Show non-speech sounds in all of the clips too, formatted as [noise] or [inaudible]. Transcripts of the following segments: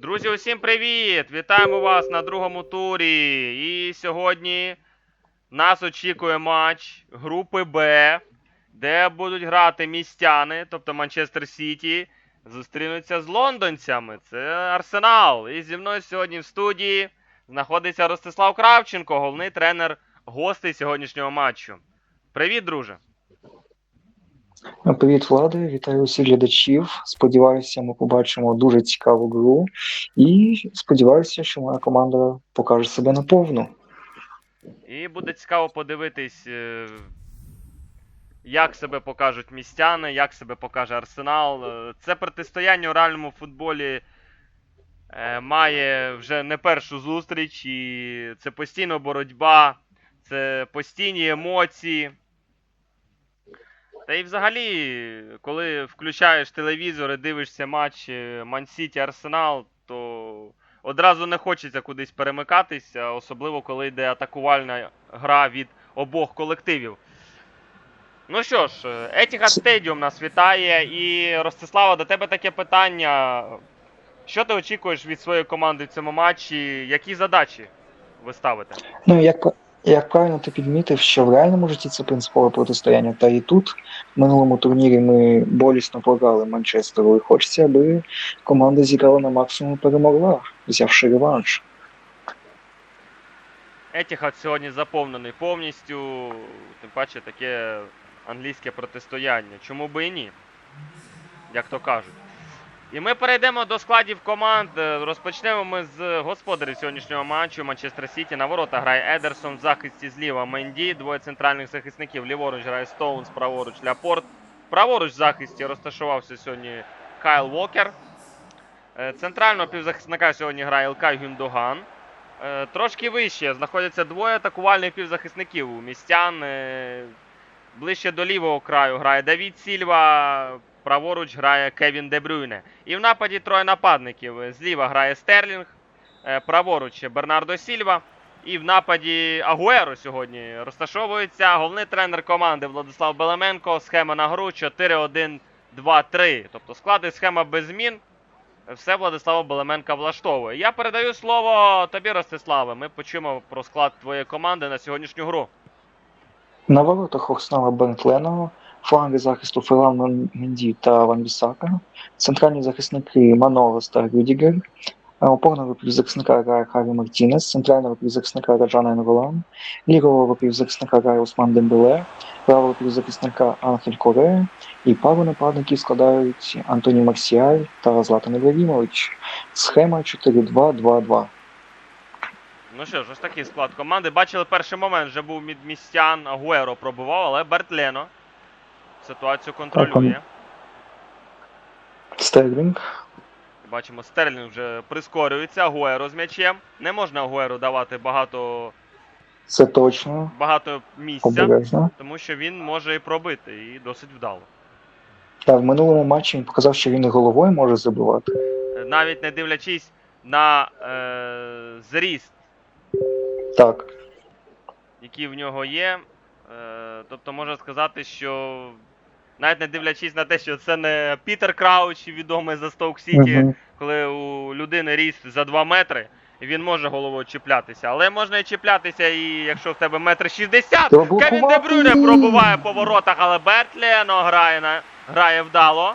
Друзі, усім привіт! Вітаємо вас на другому турі. І сьогодні нас очікує матч групи Б, де будуть грати містяни, тобто Манчестер Сіті, зустрінуться з лондонцями. Це Арсенал. І зі мною сьогодні в студії знаходиться Ростислав Кравченко, головний тренер гостей сьогоднішнього матчу. Привіт, друже! Привіт, Влади, вітаю усіх глядачів. Сподіваюся, ми побачимо дуже цікаву гру. І сподіваюся, що моя команда покаже себе наповну. І буде цікаво подивитись, е, як себе покажуть містяни, як себе покаже Арсенал. Е, Це протистояння у реальному футболі е, має вже не першу зустріч, і це постійна боротьба, це постійні емоції. Та і взагалі, коли включаєш телевізор і дивишся матч Ман-Сіті Арсенал, то одразу не хочеться кудись перемикатися, особливо коли йде атакувальна гра від обох колективів. Ну що ж, Etihad Stadium нас вітає. І Ростислава, до тебе таке питання. Що ти очікуєш від своєї команди в цьому матчі? Які задачі ви ставите? Ну, як, як правильно ти підмітив, що в реальному житті це принципове протистояння, та і тут в минулому турнірі ми болісно програли Манчестеру, і хочеться, аби команда зіграла на максимум перемогла, взявши реванш. Етіхад сьогодні заповнений повністю, тим паче таке англійське протистояння. Чому би і ні? Як то кажуть. І ми перейдемо до складів команд. Е, Розпочнемо ми з господарів сьогоднішнього матчу. Манчестер Сіті на ворота грає Едерсон, в захисті зліва Менді, двоє центральних захисників. Ліворуч грає Стоунс, праворуч Ляпорт. Праворуч в захисті розташувався сьогодні Кайл Вокер. Е, Центрального півзахисника сьогодні грає Ілкай Гюндоган. Е, Трошки вище знаходяться двоє атакувальних півзахисників у містян. Ближче до лівого краю грає Давід Сільва, праворуч грає Кевін Дебрюйне. І в нападі троє нападників. Зліва грає Стерлінг, е, праворуч Бернардо Сільва. І в нападі Агуеро сьогодні розташовується головний тренер команди Владислав Белеменко. Схема на гру 4-1-2-3. Тобто склад і схема без змін. Все Владислава Белеменка влаштовує. Я передаю слово тобі, Ростиславе. Ми почуємо про склад твоєї команди на сьогоднішню гру. На воротах Окснала Бентлена, фланги захисту Фелан Менді та Ван Бісака, центральні захисники Манолос та Рюдігер, е, опорного півзахисника грає Харі Мартінес, центрального півзахисника Раджана Енголан, лівого півзахисника грає Осман Дембеле, правого півзахисника Анхель Корея і пару нападників складають Антоні Марсіаль та Златан Ібрагімович. Схема 4-2-2-2. Ну що ж, ось такий склад команди. Бачили, перший момент вже був від містян. Агуеро пробував, але Берт Лено ситуацію контролює. Стерлінг. Бачимо, Стерлінг вже прискорюється. Агуеро з м'ячем. Не можна Агуеро давати багато, Це точно. багато місця, Обережно. тому що він може і пробити, і досить вдало. Та в минулому матчі він показав, що він і головою може забивати. Навіть не дивлячись на е, зріст Так. які в нього є. Е, тобто можна сказати, що навіть не дивлячись на те, що це не Пітер Крауч, відомий за Стоук Сіті, Мгм. коли у людини ріст за 2 метри, і він може головою чіплятися. Але можна і чіплятися, і якщо в тебе метр 60, Кевін. Дебрюне пробуває по воротах, але Берт Лено грає, на, грає вдало.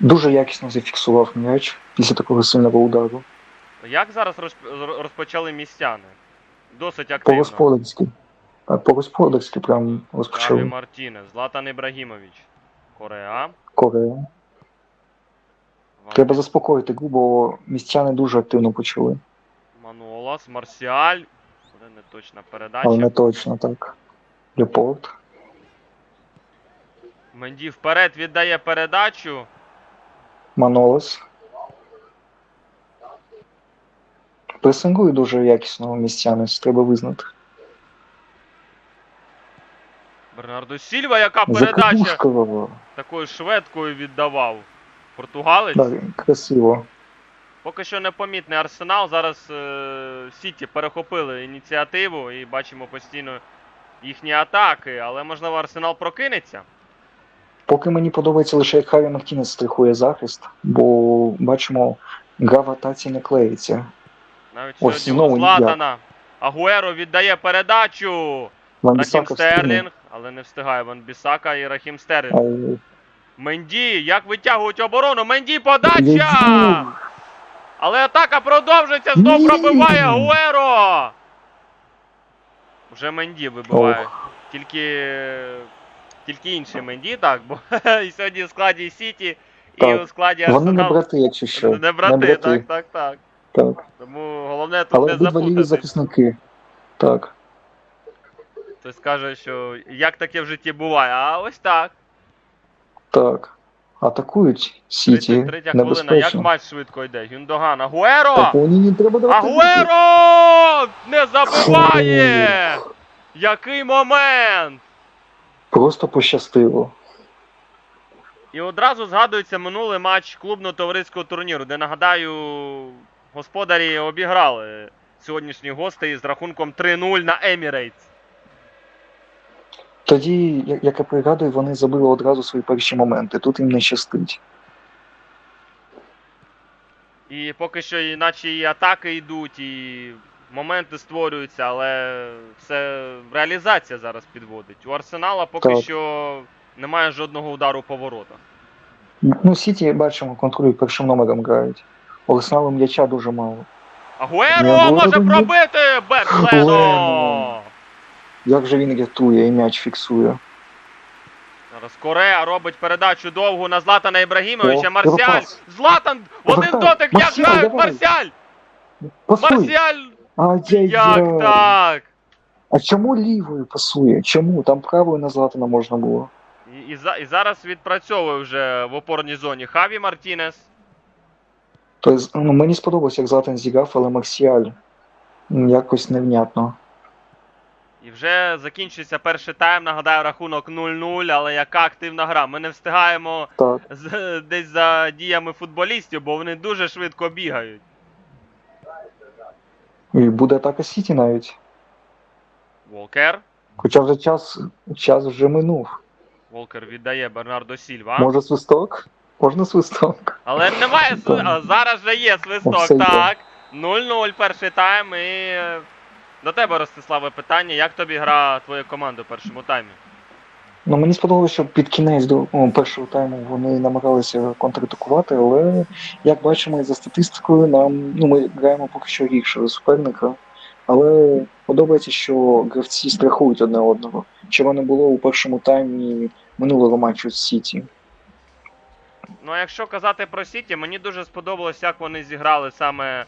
Дуже якісно зафіксував м'яч після такого сильного удару. Як зараз розп- розпочали містяни? Досить активно. По-господарськи. А, По-господарськи прям розпочали. Мартінес, Златан Ібрагімович. Корея. Корея. Треба заспокоїти гру, бо містяни дуже активно почали. Манолас, Марсіаль. Це не точна передача. Але не точно так. Лепорт. Менді вперед віддає передачу. Манолес. Пресингує дуже якісно містяни, треба визнати. Бернардо Сільва, яка передача такою шведкою віддавав. Португалець. Так, красиво. Поки що непомітний арсенал. Зараз е, Сіті перехопили ініціативу і бачимо постійно їхні атаки, але можливо арсенал прокинеться. Поки мені подобається лише як Харі Мартінес страхує захист, бо бачимо Гра в атаці не клеїться. Навіть Ось сьогодні у Златана. Агуеро віддає передачу. Ван. Стерлінг, але не встигає Ван Бісака і Рахім Стерлінг. Ай, Менді, як витягують оборону. Менді подача! Але атака продовжується, знов Ні! пробиває Гуеро! Вже Менді вибиває. Тільки. Тільки інший Менді, так, бо [laughs] і сьогодні в складі Сіті, і Так. у складі Вони не брати, якщо що. Не брати, так, так, так. так. Тому головне тут Але не ліві запутати. захисники. Так. Хтось скаже, що як таке в житті буває, а ось так. Так. Атакують Сіті. 33 хвилина, як матч швидко йде. Гюндоган, Агуеро! Так, не треба давати. Агуеро! Не забиває! Який момент! Просто пощастило. І одразу згадується минулий матч клубно-товариського турніру, де, нагадаю, господарі обіграли сьогоднішніх гостей з рахунком 3-0 на Емірейтс. Тоді, як я пригадую, вони забили одразу свої перші моменти. Тут їм не щастить. І поки що, іначе і атаки йдуть, і моменти створюються, але все реалізація зараз підводить. У Арсенала поки Так. що немає жодного удару по воротах. Ну, Сіті, бачимо, контролюють першим номером грають. У Арсеналу м'яча дуже мало. Агуеро може пробити! Бертлено! Як же він рятує і м'яч фіксує. Зараз Корея робить передачу довгу на Златана Ібрагімовича. О, Марсіаль! Златан! Один дотик! Як Марсіаль, грають давай. Марсіаль! Пасуй! Марсіаль! Ай-яй-яй! Як так? А чому лівою пасує? Чому? Там правою на Златана можна було. І, і, за- і зараз відпрацьовує вже в опорній зоні Хаві Мартінес. Тобто, ну, мені сподобалося, як Златан зіграв, але Марсіаль м, якось невнятно. І вже закінчується перший тайм. Нагадаю, рахунок 0-0, але яка активна гра. Ми не встигаємо Так. з, десь за діями футболістів, бо вони дуже швидко бігають. І буде атака Сіті навіть. Волкер. Хоча вже час, час вже минув. Волкер віддає Бернардо Сільва. Може свисток? Можна свисток? Але немає сви... Так. а зараз же є свисток, Все так. 0-0 перший тайм. І е, до тебе, Ростиславе, питання. Як тобі гра твоєї команди в першому таймі? Ну, мені сподобалося, що під кінець до о, першого тайму вони намагалися контратакувати, але як бачимо за статистикою, нам ну ми граємо поки що гірше за суперника. Але подобається, що гравці страхують одне одного. Чого не було у першому таймі минулого матчу з Сіті. Ну, а якщо казати про Сіті, мені дуже сподобалось, як вони зіграли саме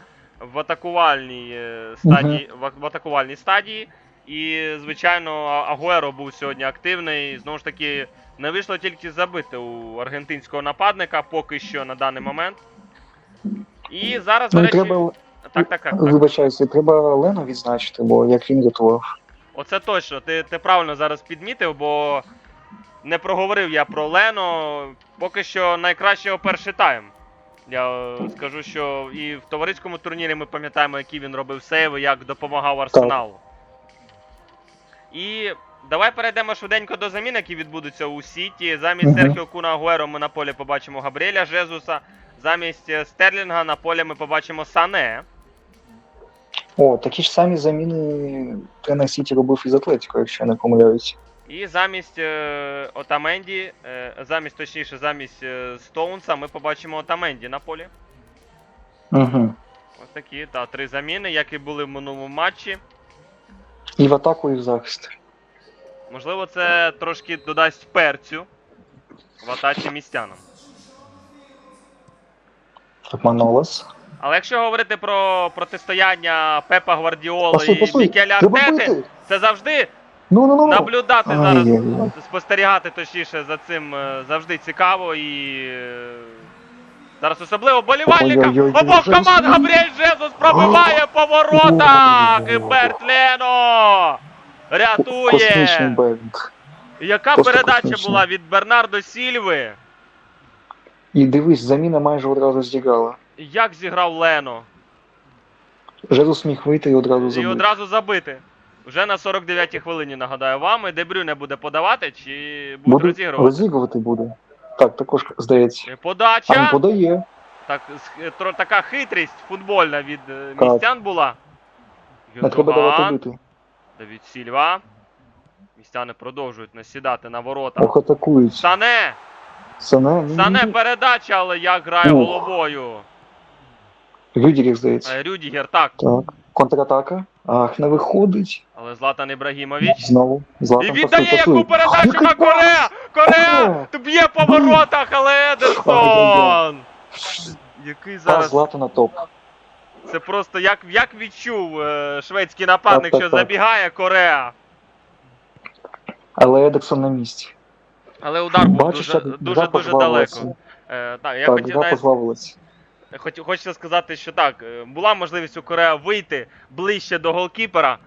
в атакувальній е, стадії, в, в атакувальній стадії. І, звичайно, Агуеро був сьогодні активний. Знову ж таки, не вийшло тільки забити у аргентинського нападника поки що на даний момент. І зараз, до Ну речі, треба, так, так, так, так. вибачаюся, треба Лено відзначити, бо як він рятував. Оце точно. Ти, ти правильно зараз підмітив, бо не проговорив я про Лено. Поки що найкращого перший тайм. Я е, скажу, що і в товариському турнірі ми пам'ятаємо, які він робив сейви, як допомагав Арсеналу. І давай перейдемо швиденько до замін, які відбудуться у Сіті. Замість Мгм. Серхіо Куна Агуеро ми на полі побачимо Габріеля Жезуса. Замість е, Стерлінга на полі ми побачимо Сане. О, такі ж самі заміни тренер Сіті робив із Атлетіко, якщо я не помиляюсь. І замість е, Отаменді, е, замість точніше, замість е, Стоунса ми побачимо Отаменді на полі. Угу. Ось такі та три заміни, як і були в минулому матчі. І в атаку, і в захист. Можливо, це трошки додасть перцю в атаці містянам. Так, Манолас. Але якщо говорити про протистояння Пепа Гвардіоли Пасуй, і пасуй. Мікеля Треба Артети, бити. це завжди Ну, ну, ну. наблюдати зараз, Ай-яй-яй. спостерігати точніше за цим е, завжди цікаво і. е, Зараз особливо болівальникам. Ой-ой-ой, Обох команд Габріель Жезус пробиває по воротах! І Берт Лено Космічний рятує. бенд. Яка Просто передача космічний. була від Бернардо Сільви? І дивись, заміна майже одразу зіграла. Як зіграв Лено? Жезус міг вийти і одразу І забити. одразу забити. Вже на 49-й хвилині нагадаю вам. І Дебрю не буде подавати чи буде Буде розігрувати. розігрувати буде. Так, також здається. А Подача. подає. Так, е, така хитрість футбольна від е, Так. містян була. Не треба давати бити. Давід Сільва. Містяни продовжують насідати на ворота. Ох, атакують. Сане! Сане, Сане ні, ні. передача, але як грає Ух. головою. Рюдігер, здається. Е, Рюдігер, так. Так. Контратака. Ах, не виходить. Але Златан Ібрагімович. Знову. І віддає пасує, яку пасує. передачу на Корея! Корея! Корея! Б'є по воротах, але Едерсон! Який зараз. Златана топ. Це просто як, як відчув е, шведський нападник, Так, що так. забігає Корея. Але Едексон на місці. Але удар був Бачиш, дуже дуже, дуже далеко. Е, так, я Так, хотів навіть. Хоч, хочеться сказати, що так, е, була можливість у Корея вийти ближче до голкіпера,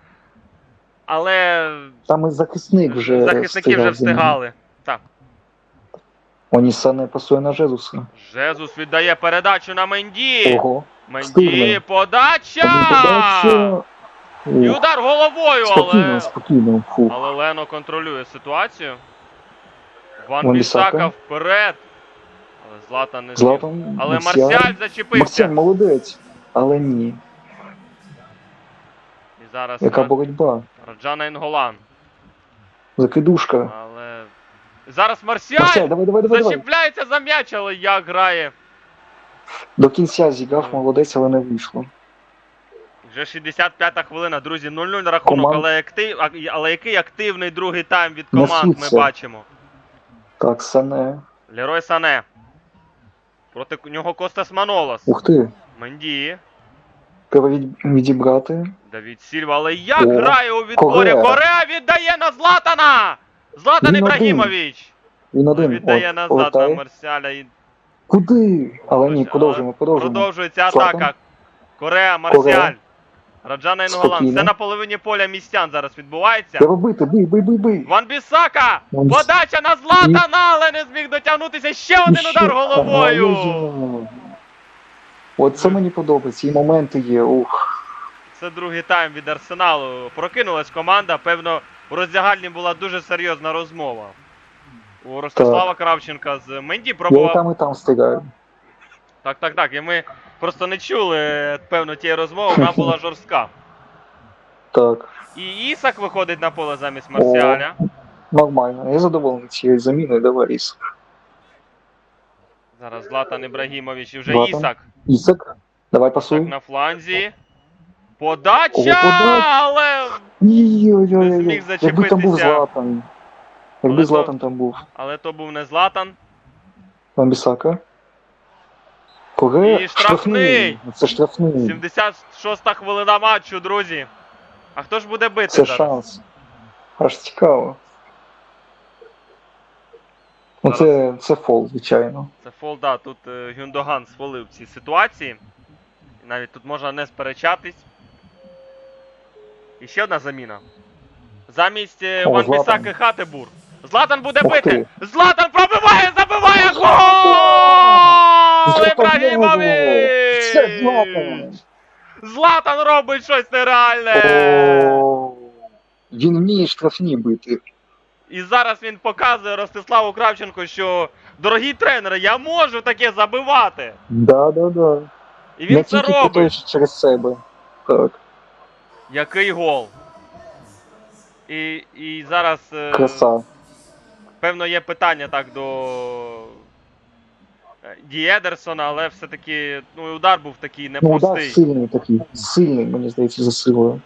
але Там і захисник вже захисники вже встигав встигали. Так. Оні Сане пасує на Жезуса. Жезус віддає передачу на Менді. Ого. Менді, встигли. подача! Подача. І удар головою, Спокійно, але. спокійно. Фух. Але Лено контролює ситуацію. Ван Бісака. вперед. Златан не. Златан. Але Марсіаль. Марсіаль зачепився. Марсіаль молодець. Але ні. І зараз Яка Ра- боротьба. Раджана Інголан. Закидушка. Але. Зараз Марсіаль! Марсіаль, давай, давай, давай, давай. Зачіпляється за м'яч, але як грає. До кінця зіграв молодець, але не вийшло. Вже 65-та хвилина, друзі, 0-0 рахунок, Команд- але, актив, але який активний другий тайм від команд ми бачимо. Так, Сане. Лерой Сане. Проти нього Костас Манолас. Ух ти. Менді. Треба від- відібрати. Давід Сільва, але як О, грає у відборі? Корея. Корея віддає на Златана! Златан Він один. Ібрагімович! Він один. Віддає От, назад на. Марсіаля і Куди? Але ні, продовжуємо, продовжуємо. продовжується Златан. атака. Корея, Марсіаль. Раджана Інголан. Все на половині поля містян зараз відбувається. Треба бити, бий, бий, бий, бий. Ван Бісака! Ван Подача на Златана, але не зміг дотягнутися. Ще один І удар головою. От це мені подобається, і моменти є. Ух. Це другий тайм від Арсеналу. Прокинулась команда. Певно, у роздягальні була дуже серйозна розмова. У Ростислава Кравченка з Менді Я і там, і там встигаю. Так, так, так. І ми просто не чули, певно, тієї розмови, вона [laughs] була жорстка. Так, І Ісак виходить на поле замість Марсіаля. нормально. Я задоволений цією заміною, давай Ріс. Зараз Златан Ібрагімович і вже Златан. Ісак. Ісак, давай Так, на фланзі. Подача! Але. Не зміг якби там був. Златан. Якби Златан там був. Але то був не Златан. Вамбісака. Корея. І штрафний. Це штрафний. 76-та хвилина матчу, друзі. А хто ж буде бити Це зараз? шанс. Аж цікаво. Ну це, це фол, звичайно. Це фол, да, тут е, Гюндоган сфолив ці ситуації. Навіть тут можна не сперечатись. І ще одна заміна. Замість е, О, Ван Златан. Бісаки Хатебур. Златан буде Ух бити! ти. Златан пробиває, забиває гол! Златан Ібрагімович! Це Златан! Златан робить щось нереальне! О, Він вміє штрафні бити. І зараз він показує Ростиславу Кравченку, що дорогі тренери, я можу таке забивати. Да, да, да. І він Не це тільки робить. через себе. Так, Який гол. І, і зараз, е, краса. певно, є питання так до е, Ді Едерсона, але все-таки ну, і удар був такий Ну, удар непростий. сильний такий. Сильний, мені здається, за силою.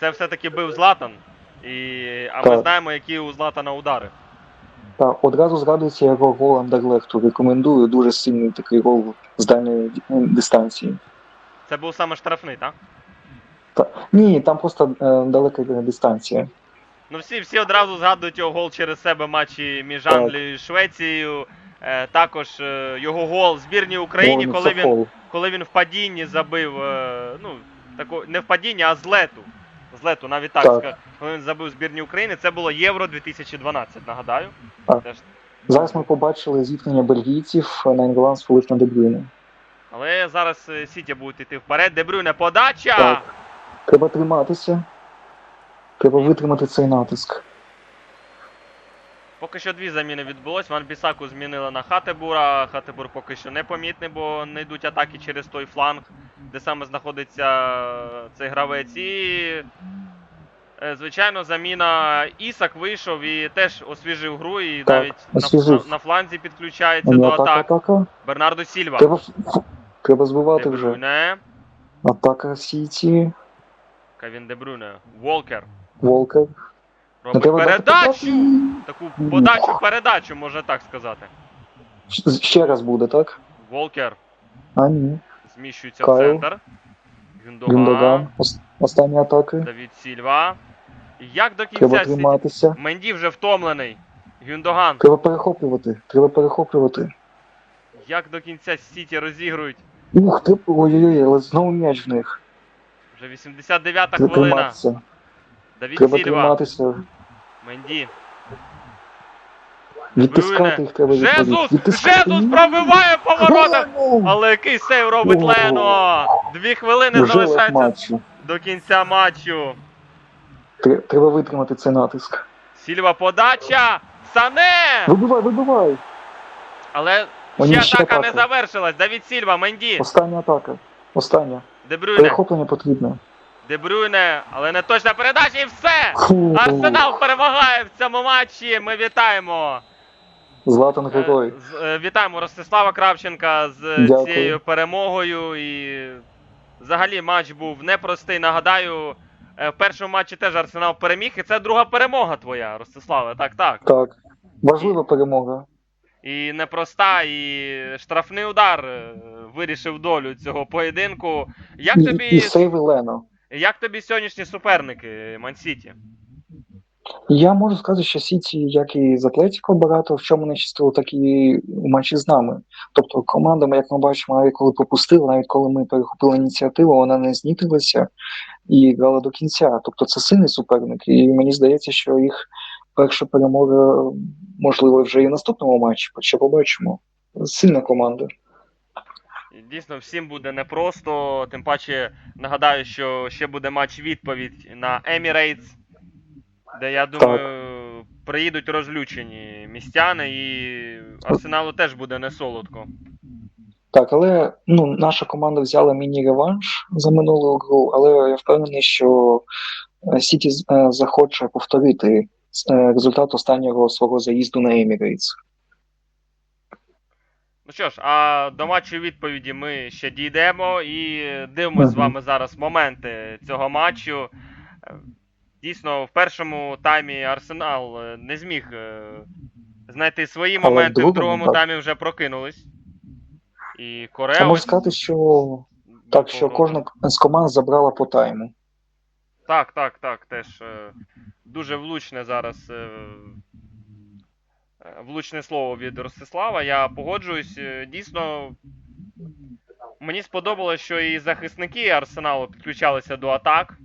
Це все-таки бив Златан. І, а ми Так. знаємо, які у Златана удари. Так, одразу згадується його гол Андерлехту. Рекомендую дуже сильний такий гол з дальньої ну, дистанції. Це був саме штрафний, так? Ні, там просто е, далека дистанція. Ну всі, всі одразу згадують його гол через себе матчі між Так. Англією і Швецією. Е, також е, його гол в збірній Україні, коли він, коли він в падінні забив, е, ну, тако, не в падінні, а з лету. З лету, навіть так, Так. Коли він забив в збірні України, це було Євро 2012, нагадаю. Так. Теж. Зараз ми побачили зіткнення бельгійців на Інгланд сфолив на Дебрюйне. Але зараз Сіті будуть йти вперед. Дебрюне подача! Так. Треба триматися. Треба витримати цей натиск. Поки що дві заміни відбулось. Ван Бісаку змінили на Хатебура. Хатебур поки що непомітний, бо не йдуть атаки через той фланг, де саме знаходиться цей гравець. І, е, звичайно, заміна Ісак вийшов і теж освіжив гру, і Так, навіть на, на, на фланзі підключається до атака, атак. атака. Бернардо Сільва. Треба, треба збивати вже. Атака Сіті, Кевін Дебрюне. Волкер. Волкер. Не Робить треба передачу! Таку подачу, передачу, можна так сказати. Ще раз буде, так? Волкер А, ні. зміщується в центр. Гюндоган. Гюндоган. Останні атаки. Давід Сільва. Як до кінця Сіті? триматися. Менді вже втомлений. Гюндоган. Треба перехоплювати. Треба перехоплювати. Як до кінця Сіті розігрують? Ух, ти, ой-ой-ой, але знову м'яч в них. Вже 89-та хвилина. триматися. Давід Треба Сільва. триматися. Менді. Відтискати їх треба Жезус! Відтискати. Жезус пробиває по воротах! Але який сейв робить О. Лено! Дві хвилини Вже залишається до кінця матчу. Тре- Треба витримати цей натиск. Сільва подача! Сане! Вибивай, вибивай! Але ще ще атака не атака. завершилась. Давід Сільва, Менді, Остання атака. Остання. Дебрюйне, Перехоплення потрібно. Дебрюйне, але не точна передача і все! Арсенал перемагає в цьому матчі. Ми вітаємо. Златан Е, Герой. з- е, Вітаємо Ростислава Кравченка з Дякую. цією перемогою. І взагалі матч був непростий. Нагадаю, е, в першому матчі теж Арсенал переміг, і це друга перемога твоя, Ростиславе. Так, так. Так. Важлива перемога. І непроста, і штрафний удар е, вирішив долю цього поєдинку. Як І, тобі, і сейви Лено. Як тобі сьогоднішні суперники Мансіті? Я можу сказати, що Сіті, як і з Атлетіко, багато в чому не щастило, так і у матчі з нами. Тобто командами, як ми бачимо, навіть коли пропустили, навіть коли ми перехопили ініціативу, вона не знітилася і грала до кінця. Тобто це сильний суперник. І мені здається, що їх перша перемога можливо вже і в наступному матчі. Ще побачимо. Сильна команда. Дійсно, всім буде непросто. Тим паче нагадаю, що ще буде матч відповідь на Emirates, де я думаю, приїдуть розлючені містяни, і Арсеналу теж буде не солодко. Так, але ну, наша команда взяла міні-реванш за минулу гру, але я впевнений, що е, Сіті е, захоче повторити е, результат останнього свого заїзду на Емірейтс. Ну що ж, а до матчу відповіді ми ще дійдемо і дивимося з вами зараз моменти цього матчу. Дійсно, в першому таймі Арсенал е, не зміг е, знайти свої Але в моменти, в другому, другому так. таймі вже прокинулись. І Я Корея. можу сказати, що так, що кожна з команд забрала по тайму. Так, так, так, теж е, дуже влучне зараз. Е, влучне слово від Ростислава. Я погоджуюсь. Е, Дійсно, мені сподобалось, що і захисники Арсеналу підключалися до атак.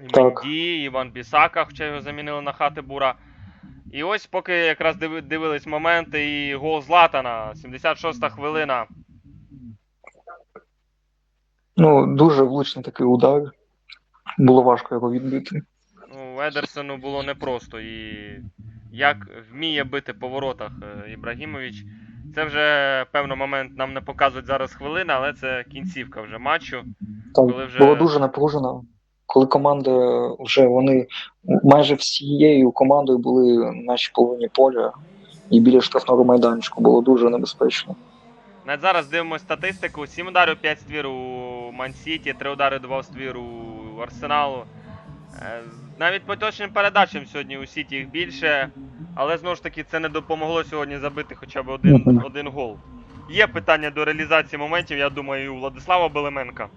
І Менді, Іван Бісака, хоча його замінили на Хатебура. І ось поки якраз дивились моменти і гол Златана, 76-та хвилина. Ну, дуже влучний такий удар. Було важко його відбити. Ну, Едерсону було непросто. І як вміє бити по воротах е, Ібрагімович. Це вже певно момент нам не показують зараз хвилини, але це кінцівка вже матчу. Так, Коли вже- було дуже напружено. Коли команда вже вони майже всією командою були на нашій половині поля і біля штрафного майданчику було дуже небезпечно. Навіть зараз дивимося статистику: 7 ударів 5 ствір у Мансіті, 3 удари 2 ствір у Арсеналу. Навіть по точним передачам сьогодні у Сіті їх більше, але знову ж таки це не допомогло сьогодні забити хоча б один, один гол. Є питання до реалізації моментів, я думаю, і у Владислава Белеменка.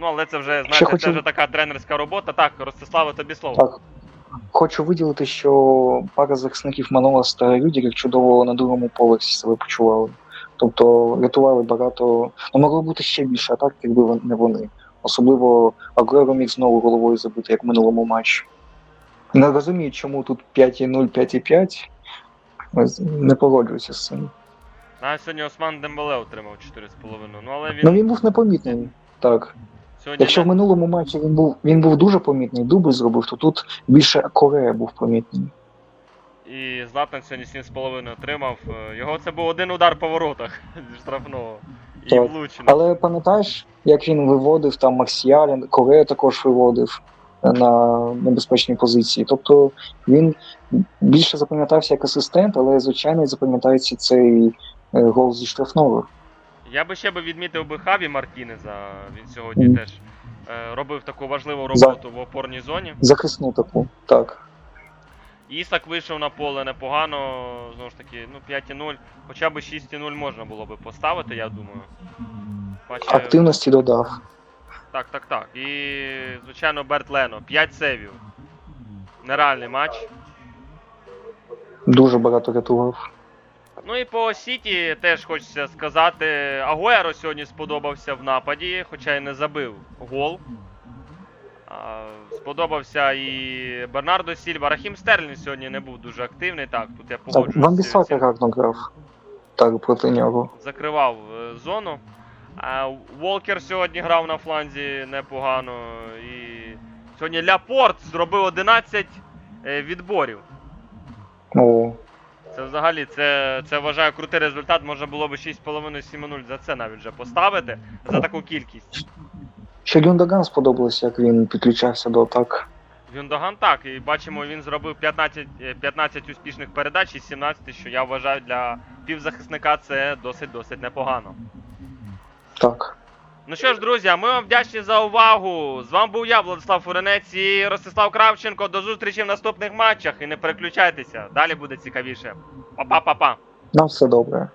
Ну, але це вже, знаєте, хочу- це вже така тренерська робота. Так, Ростиславе, тобі слово. Так. Хочу виділити, що пара захисників Манолас та Рюдігер чудово на другому поверсі себе почували. Тобто рятували багато. Ну, могло бути ще більше атак, якби не вони. Особливо Агуеро міг знову головою забити, як в минулому матчі. Не розумію, чому тут 5,0, 5,5. Ось Не погоджуюся з цим. Навіть сьогодні Осман Дембеле отримав 4,5. Ну, але він Ну він був непомітний. Так. Сьогодні Якщо в минулому матчі він був він був дуже помітний, дубль зробив, то тут більше Корея був помітний. І Златан сьогодні 7,5 отримав. Е, Його це був один удар по воротах [laughs] зі штрафного. І Так. Але пам'ятаєш, як він виводив там Марсіалін, Корея також виводив на небезпечні позиції. Тобто він більше запам'ятався як асистент, але звичайно запам'ятається цей е, гол зі штрафного. Я би ще би відмітив би Хаві Мартінеза. Він сьогодні теж е, робив таку важливу За- роботу в опорній зоні. Захисну таку, так. Ісак вийшов на поле непогано, знову ж таки, ну 5,0. Хоча б 6,0 можна було би поставити, я думаю. Бачив- Активності додав. Так, так, так. І, звичайно, Берт Лено. 5 сейвів. Нереальний матч. Дуже багато рятував. Ну і по Сіті теж хочеться сказати. Агуеро сьогодні сподобався в нападі, хоча й не забив гол. Сподобався і Бернардо Сільва. Рахім Стерлін сьогодні не був дуже активний. Так, тут я погоджуюся. Ван з Бісака гарно грав. Так, проти нього. закривав е, зону. А Волкер сьогодні грав на фланзі непогано. І сьогодні Ляпорт зробив 11 е, відборів. О, Це взагалі це, це вважаю крутий результат. Можна було б 6,5-7-0 за це навіть вже поставити за таку кількість. Ще Гюндаган сподобалося, як він підключався до атак. Гюндаган так, і бачимо, він зробив 15, е, 15 успішних передач із 17, що я вважаю для півзахисника це досить-досить непогано. Так. Ну що ж, друзі, ми вам вдячні за увагу. З вами був я, Владислав Фуренець і Ростислав Кравченко. До зустрічі в наступних матчах і не переключайтеся. Далі буде цікавіше. Па-па-па-па. Нам все добре.